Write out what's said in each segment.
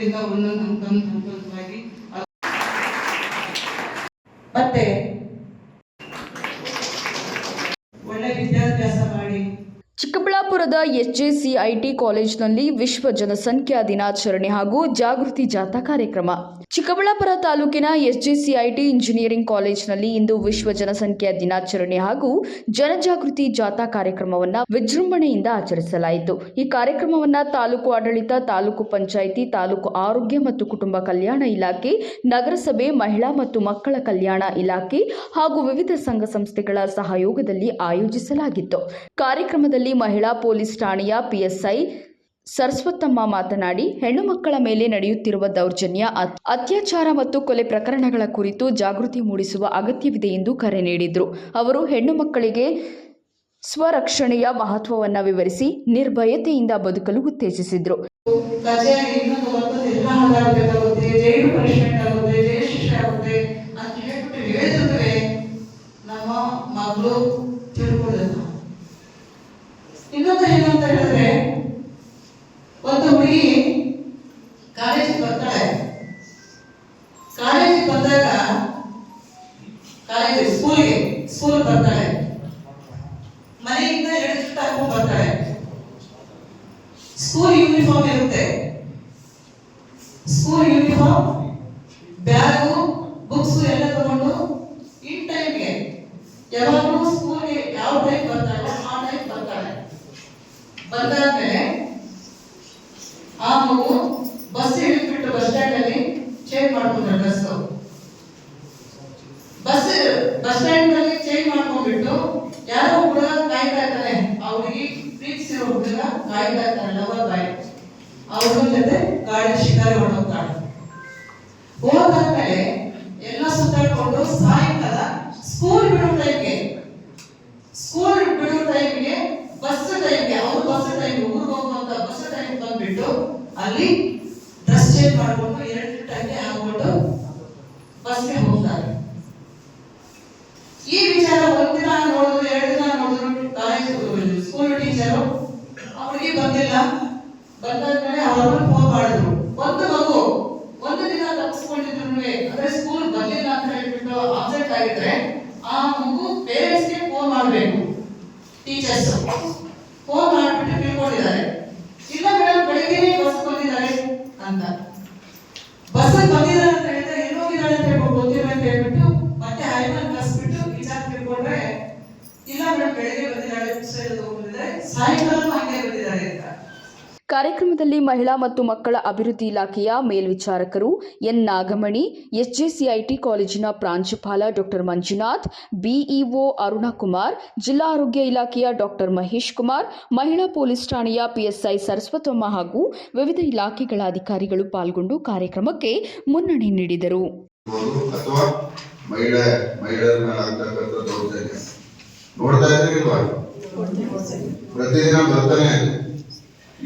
ಒಂದೊಂದು ಹಂತ ಹಂತವಾಗಿ ಮತ್ತೆ ಚಿಕ್ಕಬಳ್ಳಾಪುರದ ಎಸ್ಜೆಸಿಐಟಿ ಕಾಲೇಜಿನಲ್ಲಿ ವಿಶ್ವ ಜನಸಂಖ್ಯಾ ದಿನಾಚರಣೆ ಹಾಗೂ ಜಾಗೃತಿ ಜಾಥಾ ಕಾರ್ಯಕ್ರಮ. ಚಿಕ್ಕಬಳ್ಳಾಪುರ ತಾಲೂಕಿನ ಎಸ್ಜೆಸಿಐಟಿ ಇಂಜಿನಿಯರಿಂಗ್ ಕಾಲೇಜಿನಲ್ಲಿ ಇಂದು ವಿಶ್ವ ಜನಸಂಖ್ಯಾ ದಿನಾಚರಣೆ ಹಾಗೂ ಜನಜಾಗೃತಿ ಜಾಥಾ ಕಾರ್ಯಕ್ರಮವನ್ನು ವಿಜೃಂಭಣೆಯಿಂದ ಆಚರಿಸಲಾಯಿತು. ಈ ಕಾರ್ಯಕ್ರಮವನ್ನು ತಾಲೂಕು ಆಡಳಿತ, ತಾಲೂಕು ಪಂಚಾಯಿತಿ, ತಾಲೂಕು ಆರೋಗ್ಯ ಮತ್ತು ಕುಟುಂಬ ಕಲ್ಯಾಣ ಇಲಾಖೆ, ನಗರಸಭೆ, ಮಹಿಳಾ ಮತ್ತು ಮಕ್ಕಳ ಕಲ್ಯಾಣ ಇಲಾಖೆ ಹಾಗೂ ವಿವಿಧ ಸಂಘ ಸಂಸ್ಥೆಗಳ ಸಹಯೋಗದಲ್ಲಿ ಆಯೋಜಿಸಲಾಗಿತ್ತು. ಕಾರ್ಯಕ್ರಮದಲ್ಲಿ ಮಹಿಳಾ ಪೊಲೀಸ್ ಠಾಣೆಯ ಪಿಎಸ್ಐ ಸರಸ್ವತಮ್ಮ ಮಾತನಾಡಿ, ಹೆಣ್ಣು ಮಕ್ಕಳ ಮೇಲೆ ನಡೆಯುತ್ತಿರುವ ದೌರ್ಜನ್ಯ, ಅತ್- ಅತ್ಯಾಚಾರ ಮತ್ತು ಕೊಲೆ ಪ್ರಕರಣಗಳ ಕುರಿತು ಜಾಗೃತಿ ಮೂಡಿಸುವ ಅಗತ್ಯವಿದೆ ಎಂದು ಕರೆ ನೀಡಿದರು. ಅವರು ಹೆಣ್ಣು ಮಕ್ಕಳಿಗೆ ಸ್ವರಕ್ಷಣೆಯ ಮಹತ್ವವನ್ನು ವಿವರಿಸಿ, ನಿರ್ಭಯತೆಯಿಂದ ಬದುಕಲು ಉತ್ತೇಜಿಸಿದರು. ಸ್ಕೂಲ್ ಯೂನಿಫಾರ್ಮ್ ಇರುತ್ತೆ. ಸ್ಕೂಲ್ ಯೂನಿಫಾರ್ಮ್ ಬ್ಯಾಗು ಬುಕ್ಸ್ ಎಲ್ಲ ತಗೊಂಡು ಇನ್ ಟೈಮ್ಗೆ ಯಾವಾಗಲೂ ಸ್ಕೂಲ್ಗೆ ಯಾವ ಟೈಮ್ ಬರ್ತಾಳೋ ಆ ಟೈಮ್ ಬರ್ತಾಳೆ. ಬಂದಾದ್ಮೇಲೆ ಆ ಮಗು ಬಸ್ ಇಳಿದ್ಬಿಟ್ಟು ಬಸ್ ಸ್ಟ್ಯಾಂಡ್ ಅಲ್ಲಿ ಚೇಂಜ್ ಮಾಡ್ಕೊಂಡ್ರೆ ಡ್ರೆಸ್ ಬಸ್ ಬಸ್ ಸ್ಟ್ಯಾಂಡ್ ಅಲ್ಲಿ ಚೇಂಜ್ ಮಾಡ್ಕೊಂಡ್ಬಿಟ್ಟು ಯಾರೋ ಹುಡುಗ ಕಾಯ್ತಾ ಇರ್ತಾನೆ ಆ ಹುಡುಗಿ ಪ್ರೀತಿಸಿರೋ ಹುಡುಗ ಕಾಯ್ತಾ ಇರ್ತಾನೆ ಲವರ್ ಬಾಯ್ ಆ ಹುಡುಗನ ಜೊತೆ ಗಾಡಿ ಶಿಕಾರಿ ಹೊರಟೋಗ್ತಾಳೆ ಹೋದಾದ್ಮೇಲೆ ಎಲ್ಲ ಸುತ್ತಾಡ್ಕೊಂಡು ಸಾಯಂಕಾಲ ಸ್ಕೂಲ್ ಬಿಡೋ ಟೈಮ್ಗೆ ಸ್ಕೂಲ್ ಬಿಡೋ ಟೈಮ್ಗೆ ಬಸ್ ಟೈಮ್ಗೆ ಅವ್ರ ಬಸ್ ಟೈಮ್ ಊರಿಗೆ ಹೋಗುವಂತ ಬಸ್ ಟೈಮ್ ಬಂದ್ಬಿಟ್ಟು ಅಲ್ಲಿ ಡ್ರೆಸ್ ಚೇಂಜ್ ಮಾಡ್ಕೊಂಡು ಎರಡು ಟೈಮ್ಗೆ ಹಾಕೊಂಡು ಬಸ್ಗೆ ಹೋಗ್ತಾರೆ ಈ ವಿಚಾರ ಒಂದಿನ ನೋಡಿದ್ರು ಎರಡು ದಿನ ನೋಡಿದ್ರು ಕಾಲೇಜ್ ಸ್ಕೂಲ್ ಟೀಚರು ಅವರಿಗೆ ಬಂದಿಲ್ಲ ಬಂದಾದ್ಮೇಲೆ ಅವರು ಫೋನ್ ಮಾಡಿದ್ರು. ಒಂದು ಮಗು, ಒಂದು ದಿನ ತಪ್ಪಿಸ್ಕೊಂಡಿದ್ರು ಅಂದ್ರೆ ಸ್ಕೂಲ್ ಬಂದಿಲ್ಲ ಅಂತ ಹೇಳ್ಬಿಟ್ಟು ಆಬ್ಸೆಂಟ್ ಆಗಿದ್ರೆ, ಆ ಮಗು ಪೇರೆಂಟ್ಸ್ಗೆ ಫೋನ್ ಮಾಡಬೇಕು ಟೀಚರ್ಸ್ ಕಾರ್ಯಕ್ರಮದಲ್ಲಿ ಮಹಿಳಾ ಮತ್ತು ಮಕ್ಕಳ ಅಭಿವೃದ್ಧಿ ಇಲಾಖೆಯ ಮೇಲ್ವಿಚಾರಕರು ಎನ್ ನಾಗಮಣಿ, ಎಸ್ಜೆಸಿಐಟಿ ಕಾಲೇಜಿನ ಪ್ರಾಂಶುಪಾಲ ಡಾಕ್ಟರ್ ಮಂಜುನಾಥ್, ಬಿಇಒ ಅರುಣಕುಮಾರ್, ಜಿಲ್ಲಾ ಆರೋಗ್ಯ ಇಲಾಖೆಯ ಡಾಕ್ಟರ್ ಮಹೇಶ್ ಕುಮಾರ್, ಮಹಿಳಾ ಪೊಲೀಸ್ ಠಾಣೆಯ ಪಿಎಸ್ಐ ಸರಸ್ವತಮ್ಮ ಹಾಗೂ ವಿವಿಧ ಇಲಾಖೆಗಳ ಅಧಿಕಾರಿಗಳು ಪಾಲ್ಗೊಂಡು ಕಾರ್ಯಕ್ರಮಕ್ಕೆ ಮುನ್ನಡೆ ನೀಡಿದರು. ಪ್ರತಿದಿನ ಬರ್ತಾನೆ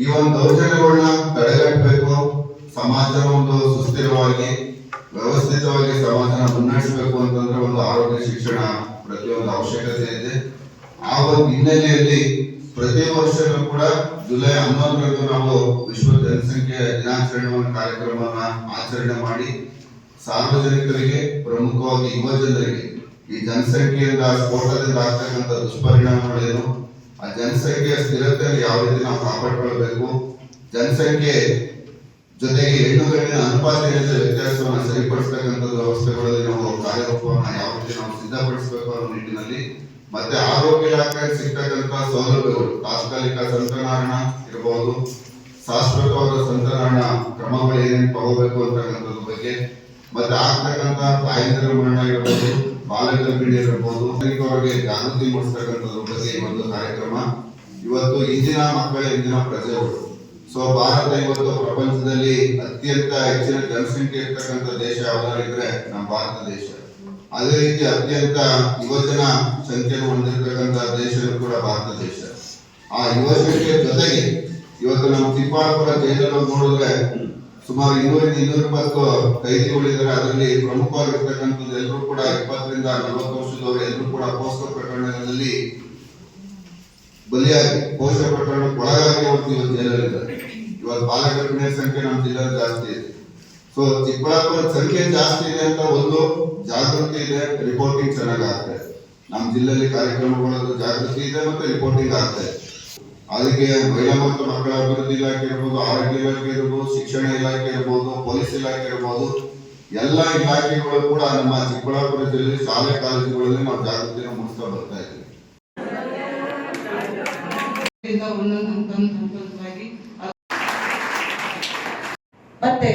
ಈ ಒಂದು ದೌರ್ಜನ್ಯಗಳನ್ನ ತಡೆಗಟ್ಟಬೇಕು. ಸಮಾಜ ಒಂದು ಸುಸ್ಥಿರವಾಗಿ, ವ್ಯವಸ್ಥಿತವಾಗಿ ಸಮಾಜನ ಮುನ್ನಡೆಸಬೇಕು ಅಂತಂದ್ರೆ ಒಂದು ಆರೋಗ್ಯ ಶಿಕ್ಷಣ ಪ್ರತಿಯೊಂದು ಅವಶ್ಯಕತೆ ಇದೆ. ಆ ಒಂದು ಹಿನ್ನೆಲೆಯಲ್ಲಿ ಪ್ರತಿ ವರ್ಷನೂ ಕೂಡ ಜುಲೈ ಹನ್ನೊಂದರಂದು ನಾವು ವಿಶ್ವ ಜನಸಂಖ್ಯೆ ದಿನಾಚರಣೆ ಕಾರ್ಯಕ್ರಮವನ್ನ ಆಚರಣೆ ಮಾಡಿ ಸಾರ್ವಜನಿಕರಿಗೆ, ಪ್ರಮುಖವಾಗಿ ಯುವ ಜನರಿಗೆ ಈ ಜನಸಂಖ್ಯೆಯಿಂದ ಸ್ಫೋಟದಿಂದ ಆಗ್ತಕ್ಕಂಥ ದುಷ್ಪರಿಣಾಮಗಳೇನು ಆ ಜನಸಂಖ್ಯೆಯ ಸ್ಥಿರತೆಯಲ್ಲಿ ಯಾವ ರೀತಿ ನಾವು ಕಾಪಾಡಿಕೊಳ್ಬೇಕು? ಜನಸಂಖ್ಯೆ ಜೊತೆಗೆ ಹೆಣ್ಣು ಗಂಡಿನ ಅನುಪಾತ ಏನಿದೆ ವ್ಯತ್ಯಾಸವನ್ನು ಸರಿಪಡಿಸ್ತಕ್ಕಂಥ ವ್ಯವಸ್ಥೆಗಳಲ್ಲಿ ನಾವು ಕಾರ್ಯರೂಪವನ್ನು ಯಾವ ರೀತಿ ನಾವು ಸಿದ್ಧಪಡಿಸಬೇಕು ಅನ್ನೋ ನಿಟ್ಟಿನಲ್ಲಿ ಮತ್ತೆ ಆರೋಗ್ಯ ಇಲಾಖೆ ಸಿಗ್ತಕ್ಕಂಥ ಸೌಲಭ್ಯಗಳು, ತಾತ್ಕಾಲಿಕ ಸಂತನಾರಣ ಇರಬಹುದು ಶಾಶ್ವತವಾದ ಸಂತನಾರಣ ಕ್ರಮಗಳು ಏನೇನು ತಗೋಬೇಕು ಅಂತಕ್ಕಂಥದ್ರ ಬಗ್ಗೆ, ಮತ್ತೆ ಆಗ್ತಕ್ಕಂತಹ ತಾಯಂದಿರ ಮರಣ ಇರಬಹುದು ಬಾಲಗರ್ಭಿಣಿ ಇರಬಹುದು ಅವರಿಗೆ ಜಾಗೃತಿ ಮೂಡಿಸ್ತಕ್ಕಂಥದ್ರ ಬಗ್ಗೆ ಒಂದು ಕಾರ್ಯಕ್ರಮ. ಇವತ್ತು ಇಂದಿನ ಮಕ್ಕಳ ಇಂದಿನ ಪ್ರಜೆಗಳು ಸೊ ಭಾರತ ಇವತ್ತು ಪ್ರಪಂಚದಲ್ಲಿ ಅತ್ಯಂತ ಹೆಚ್ಚಿನ ಜನಸಂಖ್ಯೆ ಇರ್ತಕ್ಕಂಥ ದೇಶ ಯಾವ್ದಾದ್ರು ಇದ್ರೆ ನಮ್ಮ ಭಾರತ ದೇಶ. ಅದೇ ರೀತಿ ಅತ್ಯಂತ ಯುವಜನ ಸಂಖ್ಯೆಯನ್ನು ಹೊಂದಿರತಕ್ಕಂಥ ದೇಶ ಕೂಡ ಭಾರತ ದೇಶ. ಆ ಯುವ ಸಂಖ್ಯೆ ಜೊತೆಗೆ ಇವತ್ತು ನಮ್ಮ ತಿಪ್ಪಾಪುರ ಜೈಲನ್ನು ನೋಡಿದ್ರೆ ಸುಮಾರು ಇನ್ನೂರಿಂದ ಇನ್ನೂರ ಇಪ್ಪತ್ತು ಕೈದಿಗಳಿದ್ದಾರೆ ಅದರಲ್ಲಿ ಪ್ರಮುಖವಾಗಿರ್ತಕ್ಕಂಥದ್ದು ಎಲ್ಲರೂ ಕೂಡ ಇಪ್ಪತ್ತರಿಂದ ನಲವತ್ತು ವರ್ಷದವರು ಎಲ್ಲರೂ ಕೂಡ ಪೋಸ್ಕೋ ಪ್ರಕರಣಗಳಲ್ಲಿ ಬಲಿಯಾಗಿ ಪೋಷಕ ಪ್ರಕರಣಕ್ಕೆ ಒಳಗಾಗಿ ಇವತ್ತು ಜೈಲಲ್ಲಿದ್ದಾರೆ ಇವತ್ತು ಸಂಖ್ಯೆ ನಮ್ಮ ಜಿಲ್ಲೆಯಲ್ಲಿ ಜಾಸ್ತಿ ಇದೆ. ಸೊ ಚಿಕ್ಕಬಳ್ಳಾಪುರ ಸಂಖ್ಯೆ ಜಾಸ್ತಿ ಇದೆ ಅಂತ ಒಂದು ಜಾಗೃತಿ ಇದೆ ರಿಪೋರ್ಟಿಂಗ್ ಚೆನ್ನಾಗಿ ಆಗ್ತದೆ ನಮ್ಮ ಜಿಲ್ಲೆಯಲ್ಲಿ ಕಾರ್ಯಕ್ರಮಗಳ ಜಾಗೃತಿ ಇದೆ ಮತ್ತೆ ರಿಪೋರ್ಟಿಂಗ್ ಆಗ್ತಾ ಅದಕ್ಕೆ ಮಹಿಳಾ ಮತ್ತು ಮಕ್ಕಳ ಅಭಿವೃದ್ಧಿ ಇಲಾಖೆ ಇರ್ಬೋದು, ಆರೋಗ್ಯ ಇಲಾಖೆ ಇರ್ಬೋದು, ಶಿಕ್ಷಣ ಇಲಾಖೆ ಇರ್ಬೋದು, ಪೊಲೀಸ್ ಇಲಾಖೆ ಇರ್ಬೋದು, ಎಲ್ಲ ಇಲಾಖೆಗಳು ಕೂಡ ನಮ್ಮ ಚಿಕ್ಕಬಳ್ಳಾಪುರ ಜಿಲ್ಲೆಯಲ್ಲಿ ಶಾಲೆ, ಕಾಲೇಜುಗಳಲ್ಲಿ ನಾವು ಜಾಗೃತಿಯನ್ನು ಮೂಡಿಸ್ತಾ ಬರ್ತಾ ಇದ್ದೀವಿ. ಮತ್ತೆ